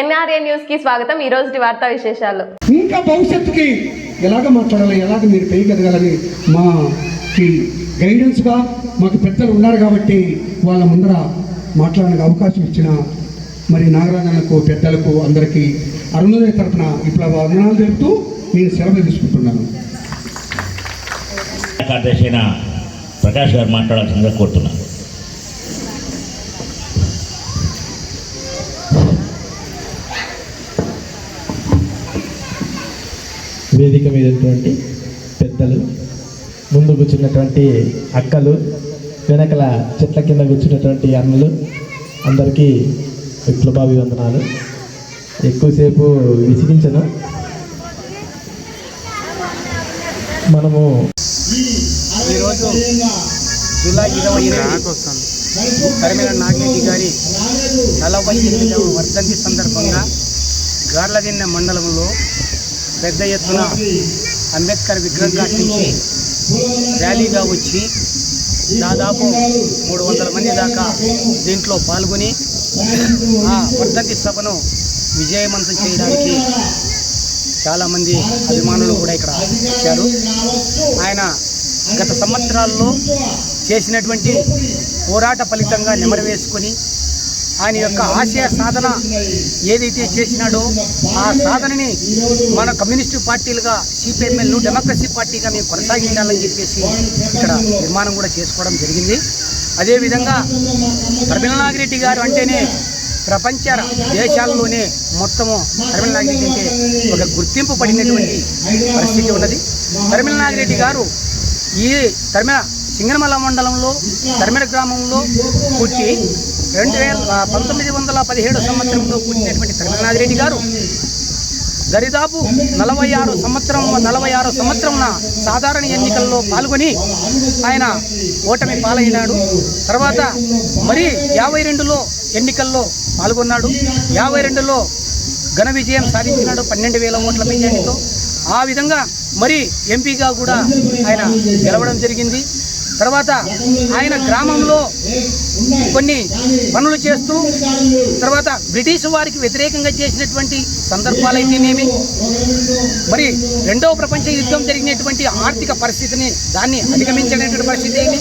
NRA న్యూస్కి స్వాగతం. ఈ రోజు వార్తా విశేషాలు. ఇంకా భవిష్యత్తుకి ఎలాగ మాట్లాడాలి ఎలాగ మీరు పెయ్యగలగాలని మాకి గైడెన్స్గా మాకు పెద్దలు ఉన్నారు కాబట్టి వాళ్ళ ముందర మాట్లాడడానికి అవకాశం ఇచ్చిన మరి నాగరాజన్నకు పెద్దలకు అందరికీ అరుణోదయ తరపున ఇప్పుడు వందనాలు తెలుపుతూ నేను సెలవు తీసుకుంటున్నాను. కార్యదర్శి అయిన ప్రకాష్ గారు మాట్లాడాల్సిందిగా కోరుతున్నాను. వేదిక మీద ఉన్నటువంటి పెద్దలు ముందు కూర్చున్నటువంటి అక్కలు వెనకల చెట్ల కింద కూర్చున్నటువంటి అన్నలు అందరికీ విప్లవాభివందనాలు ఎక్కువసేపు విసిగించను. మనము ఈరోజు జూలై ఇరవై ఎనిమిది కరిమేర నాగిరెడ్డి గారి నలభై ఎనిమిదవ వర్ధంతి సందర్భంగా గార్లదిన్న మండలంలో పెద్ద ఎత్తున అంబేద్కర్ విగ్రహం కట్టించి ర్యాలీగా వచ్చి దాదాపు మూడు వందల మంది దాకా దీంట్లో పాల్గొని ఆ వర్ధంతి సభను విజయవంతం చేయడానికి చాలామంది అభిమానులు కూడా ఇక్కడ వచ్చారు. ఆయన గత సంవత్సరాల్లో చేసినటువంటి పోరాట ఫలితంగా నెమరు వేసుకొని ఆయన యొక్క ఆశయ సాధన ఏదైతే చేసినాడో ఆ సాధనని మన కమ్యూనిస్టు పార్టీలుగా సిపిఎంఎల్ను డెమోక్రసీ పార్టీగా మేము కొనసాగించాలని చెప్పేసి ఇక్కడ నిర్మాణం కూడా చేసుకోవడం జరిగింది. అదేవిధంగా నాగిరెడ్డి గారు అంటేనే ప్రపంచ దేశాల్లోనే మొత్తము నాగిరెడ్డి అంటే ఒక గుర్తింపు పడినటువంటి పరిస్థితి ఉన్నది. నాగిరెడ్డి గారు ఈ తరిమిన సింగనమల మండలంలో తరిమిన గ్రామంలో పుట్టి రెండు వేల పంతొమ్మిది వందల పదిహేడు సంవత్సరంలో పుట్టినటువంటి నాగిరెడ్డి గారు దరిదాపు నలభై ఆరు సంవత్సరం నలభై ఆరు సంవత్సరంన సాధారణ ఎన్నికల్లో పాల్గొని ఆయన ఓటమి పాలైనాడు. తర్వాత మరి యాభై రెండులో ఎన్నికల్లో పాల్గొన్నాడు. యాభై రెండులో ఘన విజయం సాధించినాడు పన్నెండు వేల ఓట్ల మెజార్టీతో. ఆ విధంగా మరి ఎంపీగా కూడా ఆయన గెలవడం జరిగింది. తర్వాత ఆయన గ్రామంలో కొన్ని పనులు చేస్తూ తర్వాత బ్రిటిష్ వారికి వ్యతిరేకంగా చేసినటువంటి సందర్భాలైతేనేమి మరి రెండవ ప్రపంచ యుద్ధం జరిగినటువంటి ఆర్థిక పరిస్థితిని దాన్ని అధిగమించినటువంటి పరిస్థితి ఏమి?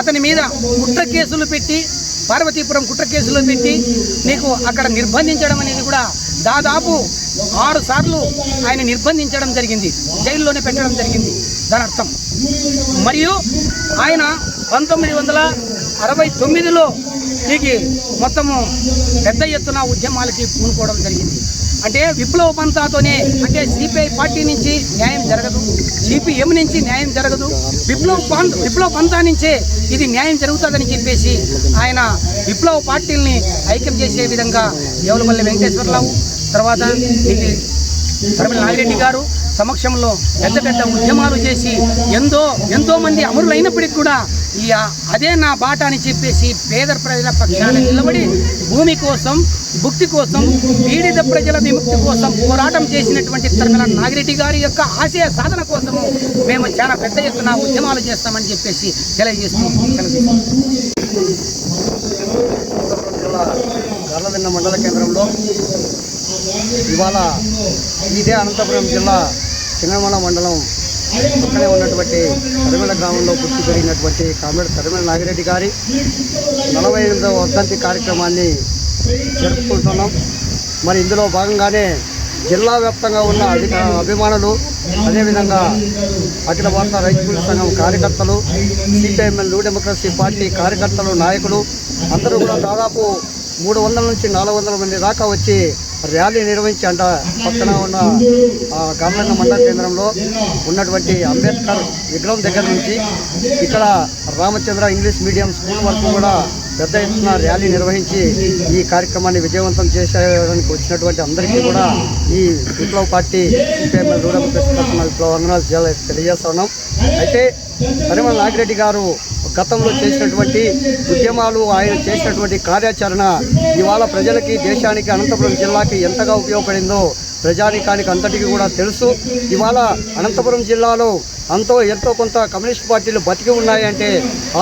అతని మీద కుట్ర కేసులు పెట్టి పార్వతీపురం కుట్ర కేసులు పెట్టి నీకు అక్కడ నిర్బంధించడం అనేది కూడా దాదాపు ఆరు సార్లు ఆయన నిర్బంధించడం జరిగింది జైల్లోనే పెట్టడం జరిగింది. దాని అర్థం. మరియు ఆయన పంతొమ్మిది వందల అరవై తొమ్మిదిలో దీనికి మొత్తము పెద్ద ఎత్తున ఉద్యమాలకి పూనుకోవడం జరిగింది. అంటే విప్లవ పంతాతోనే అంటే సిపిఐ పార్టీ నుంచి న్యాయం జరగదు సిపిఎం నుంచి న్యాయం జరగదు విప్లవ పంత విప్లవ పంతా నుంచే ఇది న్యాయం జరుగుతుందని చెప్పేసి ఆయన విప్లవ పార్టీల్ని ఐక్యం చేసే విధంగా దేవులమల్లి వెంకటేశ్వరరావు తర్వాత ఇది కరమల నాగిరెడ్డి గారు సమక్షంలో పెద్ద పెద్ద ఉద్యమాలు చేసి ఎంతో ఎంతోమంది అమరులైనప్పటికి అమరులైనప్పటికీ కూడా ఈ అదే నా బాట అని చెప్పేసి పేద ప్రజల పక్షాన నిలబడి భూమి కోసం భుక్తి కోసం పీడిత ప్రజల విముక్తి కోసం పోరాటం చేసినటువంటి తరమల నాగిరెడ్డి గారి యొక్క ఆశయ సాధన కోసము మేము చాలా పెద్ద ఎత్తున ఉద్యమాలు చేస్తామని చెప్పేసి తెలియజేస్తున్నాం జిల్లా మండల కేంద్రంలో ఇవాళ ఇదే అనంతపురం జిల్లా సింగమల మండలం పక్కనే ఉన్నటువంటి కరిమల గ్రామంలో పుట్టి పెరిగినటువంటి కామ్రేడ్ కరిమల నాగిరెడ్డి గారి నలభై ఎనిమిదవ వర్ధంతి కార్యక్రమాన్ని జరుపుకుంటున్నాం. మరి ఇందులో భాగంగానే జిల్లా వ్యాప్తంగా ఉన్న అధిక అభిమానులు అదేవిధంగా అఖిల భారత రైతు సంఘం కార్యకర్తలు సిపిఐఎంఎల్ న్యూ డెమోక్రసీ పార్టీ కార్యకర్తలు నాయకులు అందరూ కూడా దాదాపు మూడు వందల నుంచి నాలుగు వందల మంది దాకా వచ్చి ర్యాలీ నిర్వహించి అంట పక్కన ఉన్న గవర్నమెంట్ మండల కేంద్రంలో ఉన్నటువంటి అంబేద్కర్ విగ్రహం దగ్గర నుంచి ఇక్కడ రామచంద్ర ఇంగ్లీష్ మీడియం స్కూల్ వరకు కూడా పెద్ద ఎత్తున ర్యాలీ నిర్వహించి ఈ కార్యక్రమాన్ని విజయవంతం చేసేయడానికి వచ్చినటువంటి అందరికీ కూడా ఈ విప్లవ పార్టీ సిపిఎంఎల్ రూరల్ ప్రెస్ తరఫున విప్లవ వందనాలు తెలియజేస్తున్నాం అయితే పరిమళ నాగిరెడ్డి గారు గతంలో చేసినటువంటి ఉద్యమాలు ఆయన చేసినటువంటి కార్యాచరణ ఇవాళ ప్రజలకి దేశానికి అనంతపురం జిల్లాకి ఎంతగా ఉపయోగపడిందో ప్రజానికానికి అంతటికి కూడా తెలుసు. ఇవాళ అనంతపురం జిల్లాలో అంతో ఎంతో కొంత కమ్యూనిస్ట్ పార్టీలు బతికి ఉన్నాయంటే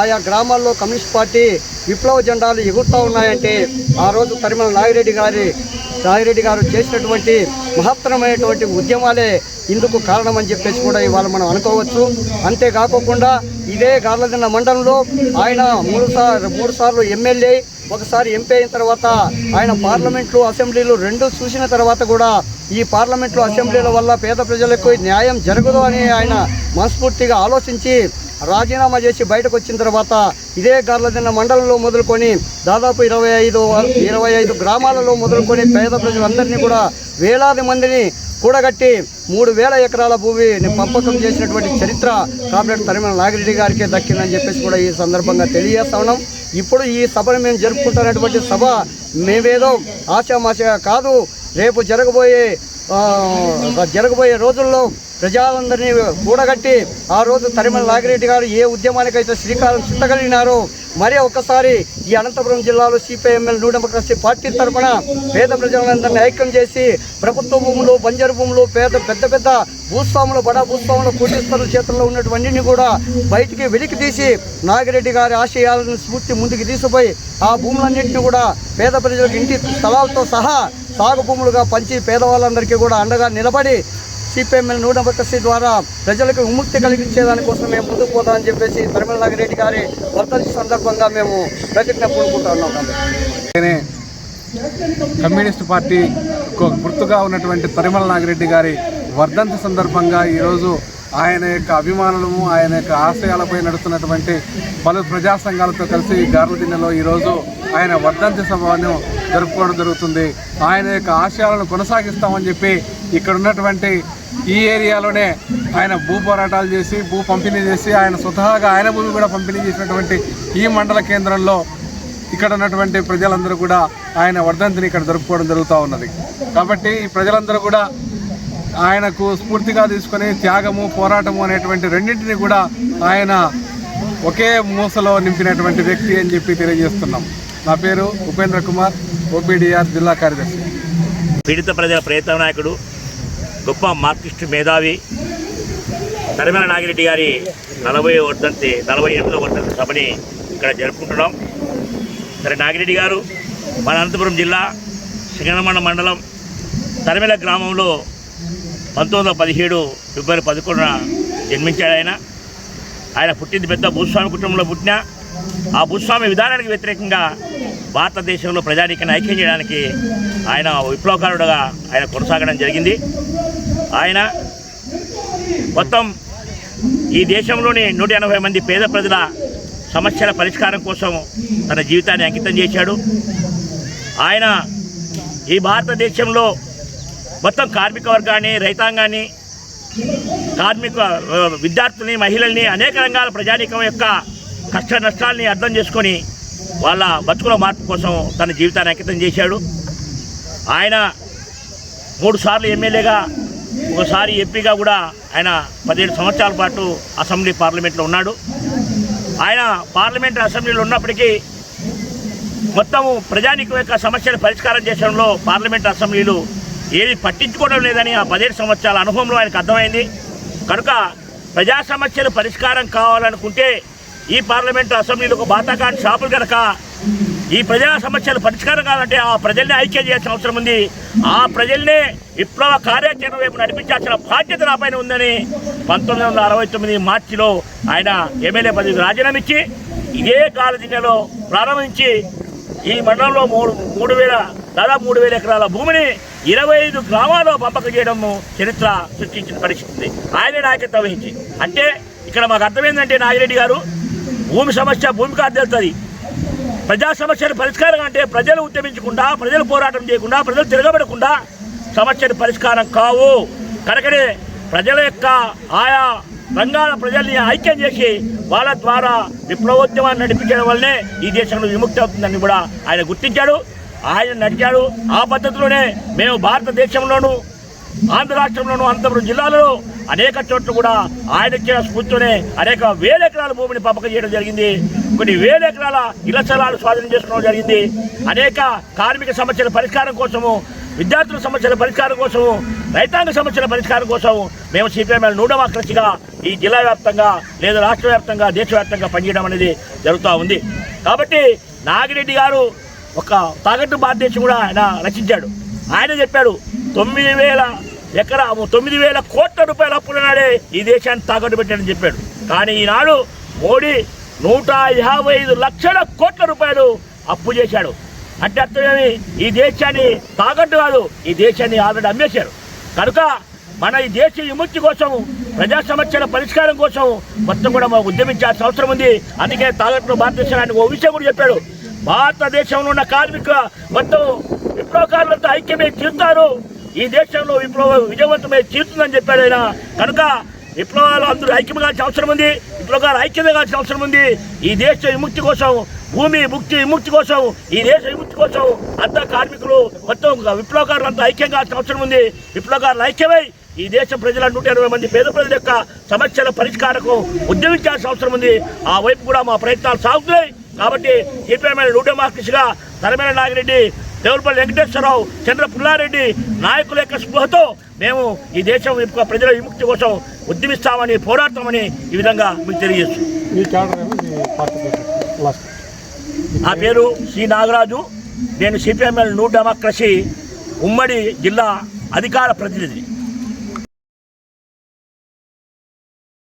ఆయా గ్రామాల్లో కమ్యూనిస్ట్ పార్టీ విప్లవ జెండాలు ఎగురుతూ ఉన్నాయంటే ఆ రోజు తరిమల నాగిరెడ్డి గారి నాగిరెడ్డి గారు చేసినటువంటి మహత్తరమైనటువంటి ఉద్యమాలే ఇందుకు కారణమని చెప్పేసి కూడా ఇవాళ మనం అనుకోవచ్చు. అంతేకాకుండా ఇదే గార్లదిన్న మండలంలో ఆయన మూడు సార్లు మూడు సార్లు ఎమ్మెల్యే ఒకసారి ఎంపీ అయిన తర్వాత ఆయన పార్లమెంట్లు అసెంబ్లీలు రెండు చూసిన తర్వాత కూడా ఈ పార్లమెంట్లు అసెంబ్లీల వల్ల పేద ప్రజలకు న్యాయం జరగదు అని ఆయన మనస్ఫూర్తిగా ఆలోచించి రాజీనామా చేసి బయటకు వచ్చిన తర్వాత ఇదే గార్లదిన్న మండలంలో మొదలుకొని దాదాపు ఇరవై ఐదు ఇరవై ఐదు గ్రామాలలో మొదలుకొని పేద ప్రజలందరినీ కూడా వేలాది మందిని కూడగట్టి మూడు వేల ఎకరాల భూమిని పంపకం చేసినటువంటి చరిత్ర కామ్రేడ్ తరిమల నాగిరెడ్డి గారికే దక్కిందని చెప్పేసి కూడా ఈ సందర్భంగా తెలియజేస్తా ఉన్నాం. ఇప్పుడు ఈ సభను మేము జరుపుకుంటున్నటువంటి సభ మేమేదో ఆశామాషగా కాదు. రేపు జరగబోయే జరగబోయే రోజుల్లో ప్రజలందరినీ కూడగట్టి ఆ రోజు తరిమల నాగిరెడ్డి గారు ఏ ఉద్యమానికైతే శ్రీకారం చుట్టగలిగినారో మరి ఒక్కసారి ఈ అనంతపురం జిల్లాలో సిపిఐఎంఎల్ న్యూ డెమోక్రసీ పార్టీ తరఫున పేద ప్రజలందరినీ ఐక్యం చేసి ప్రభుత్వ భూములు బంజరు భూములు పేద పెద్ద పెద్ద భూస్వాములు బడా భూస్వాములు కోటీశ్వరుల చేతుల్లో ఉన్నటువంటిని కూడా బయటికి వెలికి తీసి నాగిరెడ్డి గారి ఆశయాలను స్ఫూర్తి ముందుకు తీసుకుపోయి ఆ భూములన్నింటినీ కూడా పేద ప్రజలకు ఇంటి స్థలాలతో సహా సాగు భూములుగా పంచి పేదవాళ్ళందరికీ కూడా అండగా నిలబడి సిపిఎంఎల్ నూట డెమోక్రసీ ద్వారా ప్రజలకు విముక్తి కలిగించేదానికోసం మేము ముందుకు పోతామని చెప్పేసి పరిమళ నాగిరెడ్డి గారి వర్ధంతి సందర్భంగా మేము ప్రతిజ్ఞ పూనుకుంటా ఉన్నాం. కమ్యూనిస్ట్ పార్టీ కు- గుర్తుగా ఉన్నటువంటి పరిమళ నాగిరెడ్డి గారి వర్ధంతి సందర్భంగా ఈరోజు ఆయన యొక్క అభిమానులము ఆయన యొక్క ఆశయాలపై నడుస్తున్నటువంటి పలు ప్రజా సంఘాలతో కలిసి గార్లదిన్నెలో ఈరోజు ఆయన వర్ధంతి సభను జరుపుకోవడం జరుగుతుంది. ఆయన యొక్క ఆశయాలను కొనసాగిస్తామని చెప్పి ఇక్కడ ఉన్నటువంటి ఈ ఏరియాలోనే ఆయన భూ పోరాటాలు చేసి భూ పంపిణీ చేసి ఆయన స్వతహాగా ఆయన భూమి కూడా పంపిణీ చేసినటువంటి ఈ మండల కేంద్రంలో ఇక్కడ ఉన్నటువంటి ప్రజలందరూ కూడా ఆయన వర్ధంతిని ఇక్కడ జరుపుకోవడం జరుగుతూ ఉన్నది. కాబట్టి ఈ ప్రజలందరూ కూడా ఆయనకు స్ఫూర్తిగా తీసుకొని త్యాగము పోరాటము అనేటువంటి రెండింటిని కూడా ఆయన ఒకే మూసలో నింపినటువంటి వ్యక్తి అని చెప్పి తెలియజేస్తున్నాం. నా పేరు ఉపేంద్ర కుమార్ ఓపీడీఆర్ జిల్లా కార్యదర్శి. పీడిత ప్రజల ప్రయత్న నాయకుడు గొప్ప మార్క్సిస్ట్ మేధావి తరిమల నాగిరెడ్డి గారి నలభై వర్ధంతి నలభై ఎనిమిదో వర్ధంతి సభని ఇక్కడ జరుపుకుంటున్నాం. సరే నాగిరెడ్డి గారు మన అనంతపురం జిల్లా సింగనమన్న మండలం తరిమెల గ్రామంలో పంతొమ్మిది వందల పదిహేడు ఫిబ్రవరి పదకొండున జన్మించాడు ఆయన. ఆయన పుట్టింది పెద్ద భూస్వామి కుటుంబంలో పుట్టిన. ఆ భూస్వామి విధానానికి వ్యతిరేకంగా భారతదేశంలో ప్రజానీకాన్ని ఐక్యం చేయడానికి ఆయన విప్లవకారుడుగా ఆయన కొనసాగడం జరిగింది. ఆయన మొత్తం ఈ దేశంలోని నూట ఎనభై మంది పేద ప్రజల సమస్యల పరిష్కారం కోసం తన జీవితాన్ని అంకితం చేశాడు. ఆయన ఈ భారతదేశంలో మొత్తం కార్మిక వర్గాన్ని రైతాంగాన్ని కార్మిక విద్యార్థుల్ని మహిళల్ని అనేక రంగాల ప్రజానీకం యొక్క కష్ట నష్టాల్ని అర్థం చేసుకొని వాళ్ళ బతుకుల మార్పు కోసం తన జీవితాన్ని అంకితం చేశాడు. ఆయన మూడు సార్లు ఎమ్మెల్యేగా ఒకసారి ఎంపీగా కూడా ఆయన పదిహేడు సంవత్సరాల పాటు అసెంబ్లీ పార్లమెంట్లో ఉన్నాడు. ఆయన పార్లమెంట్ అసెంబ్లీలో ఉన్నప్పటికీ మొత్తము ప్రజానికి యొక్క సమస్యలు పరిష్కారం చేయడంలో పార్లమెంట్ అసెంబ్లీలు ఏది పట్టించుకోవడం లేదని ఆ పదిహేడు సంవత్సరాల అనుభవంలో ఆయనకు అర్థమైంది. కనుక ప్రజా సమస్యలు పరిష్కారం కావాలనుకుంటే ఈ పార్లమెంటు అసెంబ్లీలో ఒక షాపులు కనుక ఈ ప్రజా సమస్యలు పరిష్కారం కావాలంటే ఆ ప్రజల్ని ఐక్యం చేయాల్సిన అవసరం ఉంది ఆ ప్రజల్నే విప్లవ కార్యాచరణ వైపు నడిపించాల్సిన బాధ్యత నాపైన ఉందని పంతొమ్మిది వందల అరవై తొమ్మిది మార్చిలో ఆయన ఎమ్మెల్యే పదవికి రాజీనామా ఇచ్చి ఇదే కాలదిన్నెలో ప్రారంభించి ఈ మండలంలో మూడు మూడు వేల దాదాపు మూడు వేల ఎకరాల భూమిని ఇరవై ఐదు గ్రామాల్లో పంపకం చేయడము చరిత్ర సృష్టించిన పరిస్థితి ఉంది. ఆయనే నాయకత్వం వహించి అంటే ఇక్కడ మాకు అర్థమైందంటే నాగిరెడ్డి గారు భూమి సమస్య భూమి కాదు తెలుస్తుంది. ప్రజా సమస్యను పరిష్కారం అంటే ప్రజలు ఉద్యమించకుండా ప్రజలు పోరాటం చేయకుండా ప్రజలు తిరగబడకుండా సమస్యలు పరిష్కారం కావు. కనుకనే ప్రజల యొక్క ఆయా రంగాల ప్రజల్ని ఐక్యం చేసి వాళ్ళ ద్వారా విప్లవోద్యమాన్ని నడిపించడం వల్లనే ఈ దేశంలో విముక్తి అవుతుందని కూడా ఆయన గుర్తించాడు. ఆయన నడిచాడు. ఆ పద్ధతిలోనే మేము భారతదేశంలోనూ ఆంధ్ర రాష్ట్రంలోను అనంతపురం జిల్లాలో అనేక చోట్ల కూడా ఆయన ఇచ్చిన స్ఫూర్తితోనే అనేక వేల ఎకరాల భూమిని పంపకం చేయడం జరిగింది. కొన్ని వేల ఎకరాల ఇళ్ళ స్థలాలు స్వాధీనం చేసుకోవడం జరిగింది. అనేక కార్మిక సమస్యల పరిష్కారం కోసము విద్యార్థుల సమస్యల పరిష్కారం కోసము రైతాంగ సమస్యల పరిష్కారం కోసం మేము సిపిఎంఎల్ నూడమాక్రసిగా ఈ జిల్లా వ్యాప్తంగా లేదా రాష్ట్ర వ్యాప్తంగా దేశవ్యాప్తంగా పనిచేయడం అనేది జరుగుతూ ఉంది. కాబట్టి నాగిరెడ్డి గారు ఒక తాగట్టు భారతదేశం కూడా ఆయన రచించాడు. ఆయన చెప్పాడు తొమ్మిది వేల ఎకరా తొమ్మిది వేల కోట్ల రూపాయల అప్పులున్నాడే ఈ దేశాన్ని తాకట్టు పెట్టాడని చెప్పాడు. కానీ ఈనాడు మోడీ నూట యాభై ఐదు లక్షల కోట్ల రూపాయలు అప్పు చేశాడు. అంటే అర్థమేమి ఈ దేశాన్ని తాకట్టు కాదు ఈ దేశాన్ని ఆల్రెడీ అమ్మేశారు. కనుక మన ఈ దేశ విముక్తి కోసం ప్రజా సమస్యల పరిష్కారం కోసం మొత్తం కూడా మాకు ఉద్యమించాల్సిన అవసరం ఉంది. అందుకే తాగట్టు భారతదేశానికి ఓ విషయం కూడా చెప్పాడు. భారతదేశంలో ఉన్న కార్మిక మొత్తం విప్లవకారులతో ఐక్యమే తీరుతారు ఈ దేశంలో విప్లవం విజయవంతమై తీరుతుందని చెప్పాడు ఆయన. కనుక విప్లవాలు అందరూ ఐక్యం కావాల్సిన అవసరం ఉంది. విప్లవకారు ఐక్యత కావాల్సిన అవసరం ఉంది. ఈ దేశ విముక్తి కోసం భూమి ముక్తి విముక్తి కోసం ఈ దేశ విముక్తి కోసం అంతా కార్మికులు మొత్తం విప్లవకారులు అంతా ఐక్యం కావాల్సిన అవసరం ఉంది. విప్లవకారులు ఐక్యమై ఈ దేశ ప్రజల నూట ఇరవై మంది పేద ప్రజల యొక్క సమస్యల పరిష్కారకు ఉద్యమించాల్సిన అవసరం ఉంది. ఆ వైపు కూడా మా ప్రయత్నాలు సాగుతున్నాయి. కాబట్టి సిపిఎంఎల్ నూట మార్క్సిగా తరమేల నాగిరెడ్డి దేవులపల్లి వెంకటేశ్వరరావు చంద్ర పుల్లారెడ్డి నాయకుల యొక్క స్పృహతో మేము ఈ దేశం యొక్క ప్రజల విముక్తి కోసం ఉద్యమిస్తామని పోరాడతామని ఈ విధంగా మీకు లాస్ట్. నా పేరు సి నాగరాజు. నేను సిపిఎంఎల్ న్యూ డెమోక్రసీ ఉమ్మడి జిల్లా అధికార ప్రతినిధి.